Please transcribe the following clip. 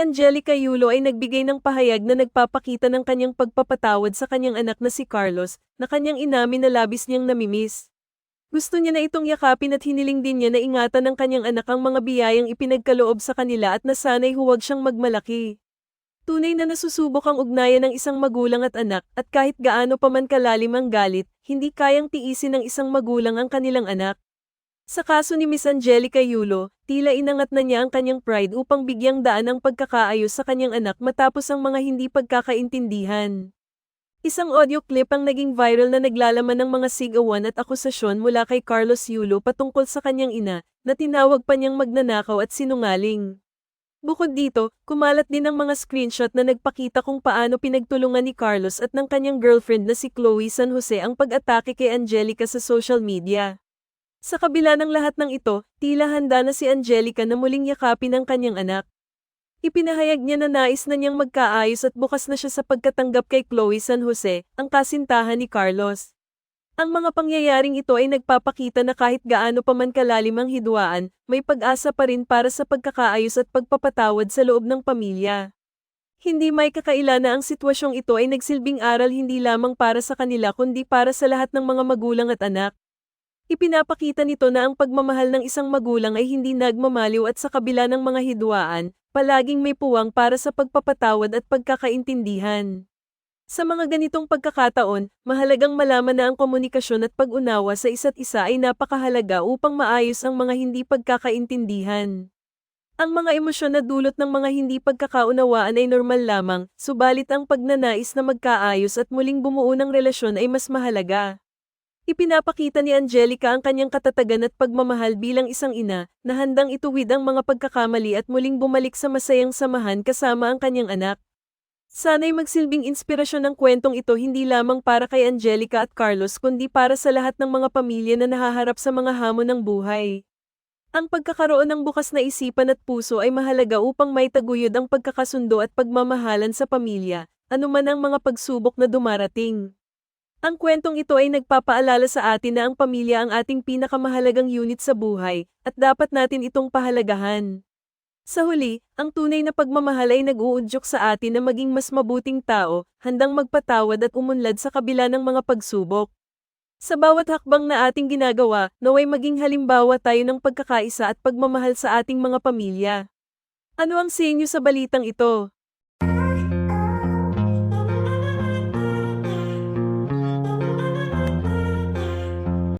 Angelica Yulo ay nagbigay ng pahayag na nagpapakita ng kanyang pagpapatawad sa kanyang anak na si Carlos, na kanyang inamin na labis niyang namimiss. Gusto niya na itong yakapin at hiniling din niya na ingatan ng kanyang anak ang mga biyayang ipinagkaloob sa kanila at nasanay huwag siyang magmalaki. Tunay na nasusubok ang ugnayan ng isang magulang at anak at kahit gaano pa man kalalim ang galit, hindi kayang tiisin ng isang magulang ang kanilang anak. Sa kaso ni Miss Angelica Yulo, tila inangat na niya ang kanyang pride upang bigyang daan ang pagkakaayos sa kanyang anak matapos ang mga hindi pagkakaintindihan. Isang audio clip ang naging viral na naglalaman ng mga sigawan at akusasyon mula kay Carlos Yulo patungkol sa kanyang ina, na tinawag pa niyang magnanakaw at sinungaling. Bukod dito, kumalat din ang mga screenshot na nagpakita kung paano pinagtulungan ni Carlos at ng kanyang girlfriend na si Chloe San Jose ang pag-atake kay Angelica sa social media. Sa kabila ng lahat ng ito, tila handa na si Angelica na muling yakapin ang kanyang anak. Ipinahayag niya na nais na niyang magkaayos at bukas na siya sa pagkatanggap kay Chloe San Jose, ang kasintahan ni Carlos. Ang mga pangyayaring ito ay nagpapakita na kahit gaano pa man kalalim ang hidwaan, may pag-asa pa rin para sa pagkakaayos at pagpapatawad sa loob ng pamilya. Hindi may kakaila na ang sitwasyong ito ay nagsilbing aral hindi lamang para sa kanila kundi para sa lahat ng mga magulang at anak. Ipinapakita nito na ang pagmamahal ng isang magulang ay hindi nagmamaliw at sa kabila ng mga hidwaan, palaging may puwang para sa pagpapatawad at pagkakaintindihan. Sa mga ganitong pagkakataon, mahalagang malaman na ang komunikasyon at pag-unawa sa isa't isa ay napakahalaga upang maayos ang mga hindi pagkakaintindihan. Ang mga emosyon na dulot ng mga hindi pagkakaunawaan ay normal lamang, subalit ang pagnanais na magkaayos at muling bumuo ng relasyon ay mas mahalaga. Ipinapakita ni Angelica ang kanyang katatagan at pagmamahal bilang isang ina, na handang ituwid ang mga pagkakamali at muling bumalik sa masayang samahan kasama ang kanyang anak. Sana'y magsilbing inspirasyon ng kwentong ito hindi lamang para kay Angelica at Carlos kundi para sa lahat ng mga pamilya na nahaharap sa mga hamon ng buhay. Ang pagkakaroon ng bukas na isipan at puso ay mahalaga upang maitaguyod ang pagkakasundo at pagmamahalan sa pamilya, anuman ang mga pagsubok na dumarating. Ang kwentong ito ay nagpapaalala sa atin na ang pamilya ang ating pinakamahalagang unit sa buhay, at dapat natin itong pahalagahan. Sa huli, ang tunay na pagmamahal ay nag-uudyok sa atin na maging mas mabuting tao, handang magpatawad at umunlad sa kabila ng mga pagsubok. Sa bawat hakbang na ating ginagawa, naway maging halimbawa tayo ng pagkakaisa at pagmamahal sa ating mga pamilya. Ano ang sa inyo sa balitang ito?